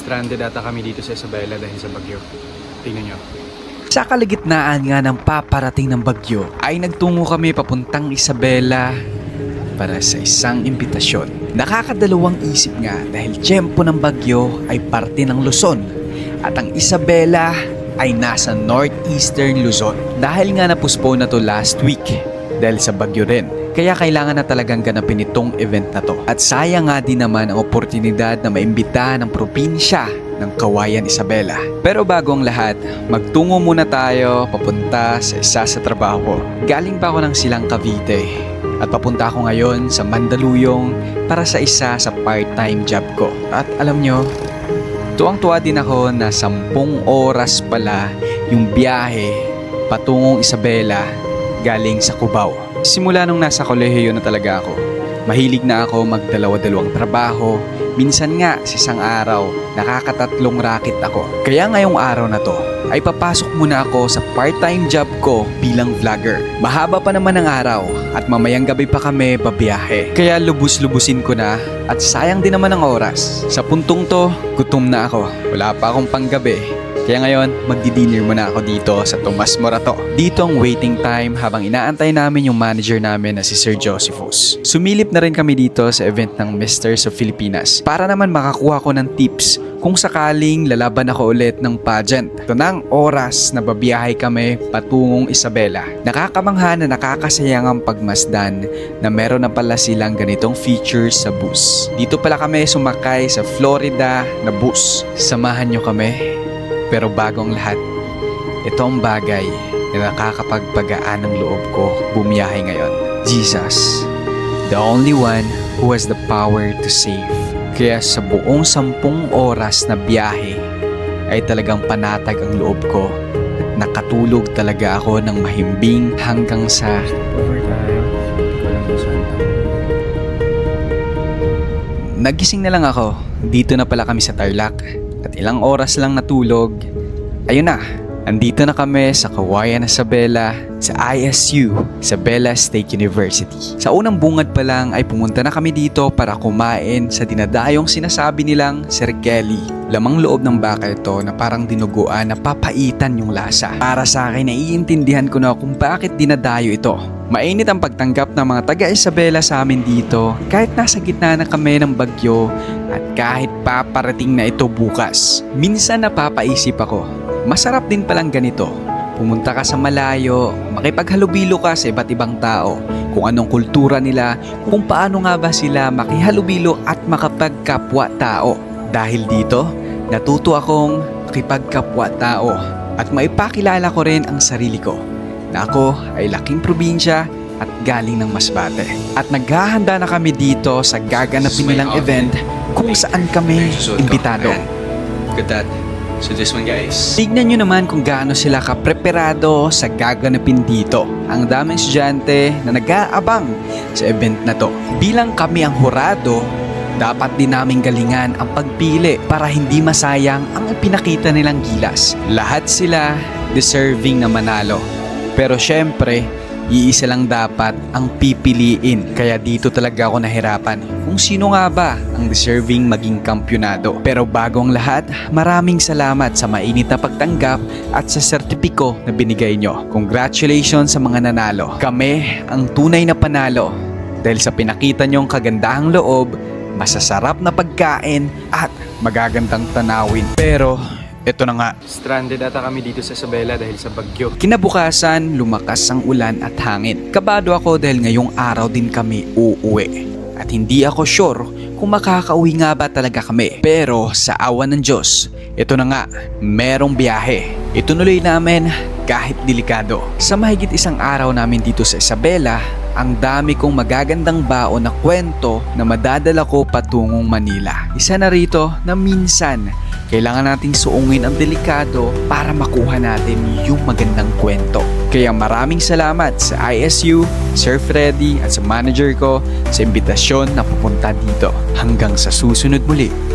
Stranded ata kami dito sa Isabela dahil sa bagyo. Tingnan nyo. Sa kalagitnaan nga ng paparating ng bagyo ay nagtungo kami papuntang Isabela para sa isang imbitasyon. Nakakadalawang isip nga dahil tiyempo ng bagyo ay parte ng Luzon at ang Isabela ay nasa northeastern Luzon. Dahil nga napuspone na to last week dahil sa bagyo rin. Kaya kailangan na talagang ganapin itong event na to. At sayang nga din naman ang oportunidad na maimbita ng probinsya ng Kawayan Isabela. Pero bago ang lahat, magtungo muna tayo papunta sa isa sa trabaho. Galing pa ako ng Silang Cavite at papunta ako ngayon sa Mandaluyong para sa isa sa part-time job ko. At alam nyo, tuwang-tuwa din ako na sampung oras pala yung biyahe patungong Isabela galing sa Cubao. Simula nung nasa kolehiyo na talaga ako, mahilig na ako magdalawa-dalawang trabaho. Minsan nga sa isang araw, nakakatatlong racket ako. Kaya ngayong araw na to, ay papasok muna ako sa part-time job ko bilang vlogger. Mahaba pa naman ang araw at mamayang gabi pa kami babiyahe. Kaya lubus-lubusin ko na at sayang din naman ang oras. Sa puntong to, gutom na ako. Wala pa akong panggabi. Kaya ngayon, magdi-dinner muna ako dito sa Tomas Morato. Dito ang waiting time habang inaantay namin yung manager namin na si Sir Josephus. Sumilip na rin kami dito sa event ng Misters of Filipinas para naman makakuha ko ng tips kung sakaling lalaban ako ulit ng pageant. Ito na ang oras na babiyahe kami patungong Isabela. Nakakamangha na nakakasayang ang pagmasdan na meron na pala silang ganitong features sa bus. Dito pala kami sumakay sa Florida na bus. Samahan nyo kami. Pero bago ang lahat, ito ang bagay na nakakapagpagaan ng loob ko bumiyahe ngayon. Jesus, the only one who has the power to save. Kaya sa buong sampung oras na biyahe ay talagang panatag ang loob ko at nakatulog talaga ako ng mahimbing hanggang sa. Nagising na lang ako. Dito na pala kami sa Tarlac. At ilang oras lang natulog. Ayun na. Andito na kami sa Kawayan Isabela sa ISU, Isabela State University. Sa unang bungad pa lang ay pumunta na kami dito para kumain sa dinadayong sinasabi nilang Sir Kelly. Lamang loob ng baka ito na parang dinuguan na papaitan yung lasa. Para sa akin, naiintindihan ko na kung bakit dinadayo ito. Mainit ang pagtanggap ng mga taga Isabela sa amin dito kahit nasa gitna na kami ng bagyo at kahit paparating na ito bukas. Minsan napapaisip ako, masarap din palang ganito. Pumunta ka sa malayo, makipaghalubilo ka sa iba't ibang tao, kung anong kultura nila, kung paano nga ba sila makihalubilo at makapagkapwa tao. Dahil dito, natuto akong makipagkapwa tao at maipakilala ko rin ang sarili ko na ako ay laking probinsya at galing ng Masbate. At naghahanda na kami dito sa gaganapin nilang event kung saan kami imbitado. At that. So this one guys. Tignan nyo naman kung gaano sila kapreparado sa gaganapin dito. Ang daming estudyante na nag-aabang sa event na to. Bilang kami ang hurado, dapat din naming galingan ang pagpili para hindi masayang ang ipinakita nilang gilas. Lahat sila deserving na manalo. Pero syempre, iisa lang dapat ang pipiliin. Kaya dito talaga ako nahirapan kung sino nga ba ang deserving maging kampyonado. Pero bago ang lahat, maraming salamat sa mainit na pagtanggap at sa sertipiko na binigay nyo. Congratulations sa mga nanalo. Kami ang tunay na panalo dahil sa pinakita nyong kagandahang loob, masasarap na pagkain at magagandang tanawin. Pero ito na nga, Stranded ata kami dito sa Isabela dahil sa bagyo. Kinabukasan, lumakas ang ulan at hangin. Kabado ako dahil ngayong araw din kami uuwi. At hindi ako sure kung makakauwi nga ba talaga kami. Pero sa awa ng Diyos, ito na nga, merong biyahe. Itunuloy namin kahit delikado. Sa mahigit isang araw namin dito sa Isabela, ang dami kong magagandang baon na kwento na madadala ko patungong Manila. Isa na rito na minsan kailangan nating suungin ang delikado para makuha natin yung magandang kwento. Kaya maraming salamat sa ISU, Sir Freddy at sa manager ko sa imbitasyon na pupunta dito. Hanggang sa susunod muli.